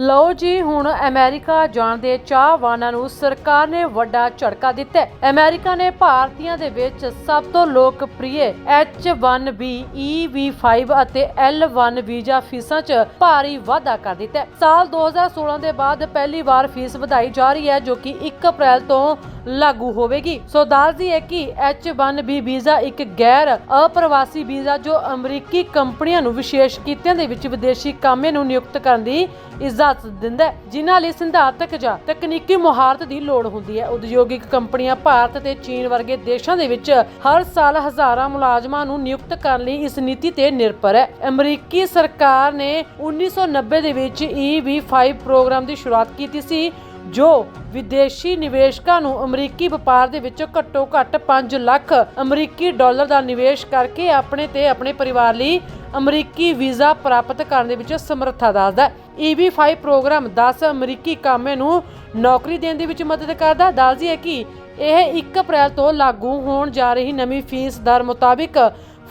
ਲਓ ਜੀ, ਹੁਣ ਅਮਰੀਕਾ ਜਾਣ ਦੇ ਚਾਹਵਾਨਾਂ ਨੂੰ ਸਰਕਾਰ ਨੇ ਵੱਡਾ ਝਟਕਾ ਦਿੱਤਾ ਅਮਰੀਕਾ ਨੇ ਭਾਰਤੀਆਂ ਦੇ ਵਿੱਚ ਸਭ ਤੋਂ ਲੋਕਪ੍ਰਿਯ H1B EB5 ਅਤੇ L1 ਵੀਜ਼ਾ ਫੀਸਾਂ 'ਚ ਭਾਰੀ ਵਾਧਾ ਕਰ ਦਿੱਤਾ ਹੈ। ਸਾਲ 2016 ਦੇ ਬਾਅਦ ਪਹਿਲੀ ਵਾਰ ਫੀਸ ਵਧਾਈ ਜਾ ਰਹੀ ਹੈ, ਜੋ ਕਿ 1 ਅਪ੍ਰੈਲ ਤੋਂ ਲਾਗੂ ਹੋਵੇਗੀ। ਸੋ ਦੱਸਦੀ ਹੈ ਕਿ H1B ਵੀਜ਼ਾ ਇੱਕ ਗੈਰ ਅਪ੍ਰਵਾਸੀ ਵੀਜ਼ਾ ਜੋ ਅਮਰੀਕੀ ਕੰਪਨੀਆਂ ਨੂੰ ਵਿਸ਼ੇਸ਼ ਕੀਤਿਆਂ ਦੇ ਵਿੱਚ ਵਿਦੇਸ਼ੀ ਕਾਮੇ ਨੂੰ ਨਿਯੁਕਤ ਕਰਨ ਦੀ ਇਜਾਜ਼ਤ ਦਿੰਦਾ ਹੈ, ਜਿਨ੍ਹਾਂ ਲਈ ਸਿਧਾਂਤਕ ਜਾਂ ਤਕਨੀਕੀ ਮੁਹਾਰਤ ਦੀ ਲੋੜ ਹੁੰਦੀ ਹੈ। ਉਦਯੋਗਿਕ ਕੰਪਨੀਆਂ ਭਾਰਤ ਤੇ ਚੀਨ ਵਰਗੇ ਦੇਸ਼ਾਂ ਦੇ ਵਿੱਚ ਹਰ ਸਾਲ ਹਜ਼ਾਰਾਂ ਮੁਲਾਜ਼ਮਾਂ ਨੂੰ ਨਿਯੁਕਤ ਕਰਨ ਲਈ ਇਸ ਨੀਤੀ ਤੇ ਨਿਰਭਰ ਹੈ। ਅਮਰੀਕੀ ਸਰਕਾਰ ਨੇ 1990 ਦੇ ਵਿੱਚ EB5 ਪ੍ਰੋਗਰਾਮ ਦੀ ਸ਼ੁਰੂਆਤ ਕੀਤੀ ਸੀ। ਜੋ ਵਿਦੇਸ਼ੀ ਨਿਵੇਸ਼ਕਾਂ ਨੂੰ ਅਮਰੀਕੀ ਵਪਾਰ ਦੇ ਵਿੱਚ ਘੱਟੋ ਘੱਟ 5 ਲੱਖ ਅਮਰੀਕੀ ਡਾਲਰ ਦਾ ਨਿਵੇਸ਼ ਕਰਕੇ ਆਪਣੇ ਤੇ ਆਪਣੇ ਪਰਿਵਾਰ ਲਈ ਅਮਰੀਕੀ ਵੀਜ਼ਾ ਪ੍ਰਾਪਤ ਕਰਨ ਦੇ ਵਿੱਚ ਸਮਰੱਥਾ ਦੱਸਦਾ ਹੈ। EB5 ਪ੍ਰੋਗਰਾਮ 10 ਅਮਰੀਕੀ ਕਾਮੇ ਨੂੰ ਨੌਕਰੀ ਦੇਣ ਦੇ ਵਿੱਚ ਮਦਦ ਕਰਦਾ ਦੱਸਦੀ ਹੈ ਕਿ ਇਹ 1 ਅਪ੍ਰੈਲ ਤੋਂ ਲਾਗੂ ਹੋਣ ਜਾ ਰਹੀ ਨਵੀਂ ਫੀਸ ਦਰ ਮੁਤਾਬਿਕ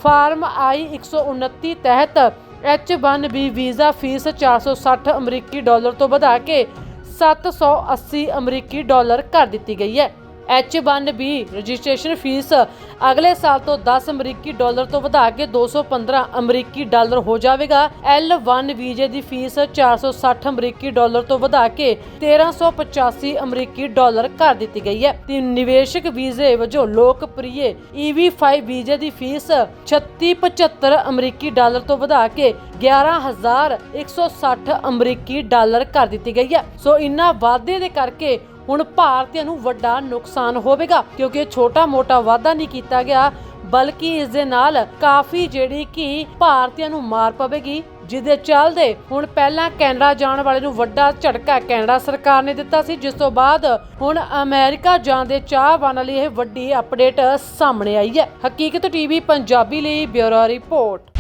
ਫਾਰਮ ਆਈ 129 ਤਹਿਤ H1B ਵੀਜ਼ਾ ਫੀਸ 460 ਅਮਰੀਕੀ ਡਾਲਰ ਤੋਂ ਵਧਾ ਕੇ 780 ਅਮਰੀਕੀ ਡਾਲਰ ਕਰ ਦਿੱਤੀ ਗਈ ਹੈ। H1B ਰਜਿਸਟ੍ਰੇਸ਼ਨ ਫੀਸ ਅਗਲੇ ਸਾਲ ਤੋਂ 10 ਅਮਰੀਕੀ ਡਾਲਰ ਤੋਂ ਵਧਾ ਕੇ 215 ਅਮਰੀਕੀ ਡਾਲਰ ਹੋ ਜਾਵੇਗਾ। L1 ਵੀਜ਼ੇ ਦੀ ਫੀਸ 460 ਅਮਰੀਕੀ ਡਾਲਰ ਤੋਂ ਵਧਾ ਕੇ 1385 ਅਮਰੀਕੀ ਡਾਲਰ ਕਰ ਦਿੱਤੀ ਗਈ ਹੈ। ਤੇ ਨਿਵੇਸ਼ਕ ਵੀਜ਼ੇ ਵਜੋਂ ਲੋਕਪ੍ਰਿਯ EB5 ਵੀਜ਼ੇ ਦੀ ਫੀਸ 3675 ਅਮਰੀਕੀ ਡਾਲਰ ਤੋਂ ਵਧਾ ਕੇ 11160 ਅਮਰੀਕੀ ਡਾਲਰ ਕਰ ਦਿੱਤੀ ਗਈ ਹੈ। ਸੋ ਇਨ੍ਹਾਂ ਵਾਧੇ ਦੇ ਕਰਕੇ ਹੁਣ ਭਾਰਤੀਆਂ ਨੂੰ ਵੱਡਾ ਨੁਕਸਾਨ ਹੋਵੇਗਾ, ਕਿਉਂਕਿ ਛੋਟਾ ਮੋਟਾ ਵਾਧਾ ਨਹੀਂ ਕੀਤਾ ਗਿਆ, ਬਲਕਿ ਇਸ ਦੇ ਨਾਲ ਕਾਫੀ ਜਿਹੜੀ ਕਿ ਭਾਰਤੀਆਂ ਨੂੰ ਮਾਰ ਪਵੇਗੀ ਜਿਹਦੇ ਚੱਲਦੇ ਹੁਣ ਪਹਿਲਾਂ ਕੈਨੇਡਾ ਜਾਣ ਵਾਲੇ ਨੂੰ ਵੱਡਾ ਝਟਕਾ ਕੈਨੇਡਾ ਸਰਕਾਰ ਨੇ ਦਿੱਤਾ ਸੀ, ਜਿਸ ਤੋਂ ਬਾਅਦ ਹੁਣ ਅਮਰੀਕਾ ਜਾਣ ਦੇ ਚਾਹਵਾਨਾਂ ਲਈ ਇਹ ਵੱਡੀ ਅਪਡੇਟ ਸਾਹਮਣੇ ਆਈ ਹੈ। ਹਕੀਕਤ ਟੀਵੀ ਪੰਜਾਬੀ ਲਈ ਬਿਊਰੋ ਰਿਪੋਰਟ।